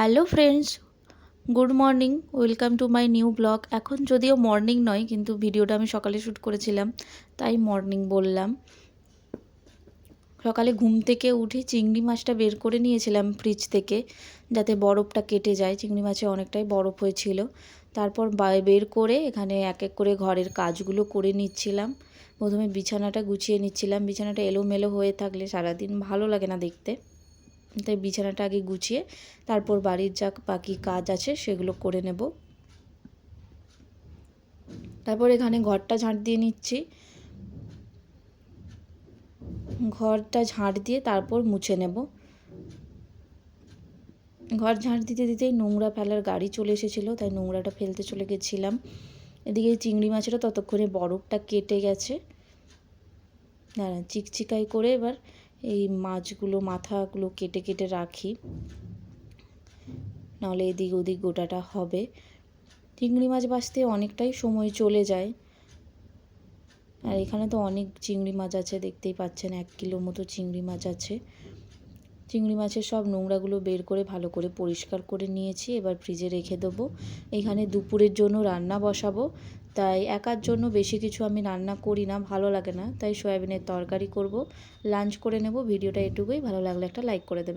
Hello friends, good morning, welcome to my new blog. এখন যদিও morning নয়, কিন্তু ভিডিওটা আমি সকালে শ্যুট করেছিলাম, তাই মর্নিং বললাম। সকালে ঘুম থেকে উঠে চিংড়ি মাছটা বের করে নিয়েছিলাম ফ্রিজ থেকে, যাতে বরফটা কেটে যায়। চিংড়ি মাছে অনেকটাই বরফ হয়েছিল। তারপর বের করে এখানে এক এক করে ঘরের কাজগুলো করে নিচ্ছিলাম। প্রথমে বিছানাটা গুছিয়ে নিচ্ছিলাম। বিছানাটা এলোমেলো হয়ে থাকলে সারাদিন ভালো লাগে না দেখতে। তাই বিছানাটা আগে গুছিয়ে তারপর বাড়ির যা বাকি কাজ আছে সেগুলো করে নেব। তারপর এখানে ঘরটা ঝাঁট দিয়ে নিচ্ছি। ঘরটা ঝাঁট দিয়ে তারপর মুছে নেব। ঘর ঝাঁট দিতে দিতেই নোংরা ফেলার গাড়ি চলে এসেছিল, তাই নোংরাটা ফেলতে চলে গেছিলাম। এদিকে চিংড়ি মাছেরও ততক্ষণে বরফটা কেটে গেছে। দাঁড়া চিকচিকাই করে এবার এই মাছগুলো, মাথাগুলো কেটে কেটে রাখি। নাহলে এদিক ওদিক গোটাটা হবে। চিংড়ি মাছ বাঁচতে অনেকটাই সময় চলে যায়। আর এখানে তো অনেক চিংড়ি মাছ আছে, দেখতেই পাচ্ছেন, এক কিলো মতো চিংড়ি মাছ আছে। চিংড়ি মাছের সব নোংরাগুলো বের করে ভালো করে পরিষ্কার করে নিয়েছি, এবার ফ্রিজে রেখে দেবো। এখানে দুপুরের জন্য রান্না বসাবো, তাই একার জন্য বেশি কিছু আমি রান্না করি না, ভালো লাগে না, তাই সয়াবিনের তরকারি করব। লাঞ্চ করে নেব, ভিডিওটা এটুকুই, ভালো লাগলে একটা লাইক করে দেবে।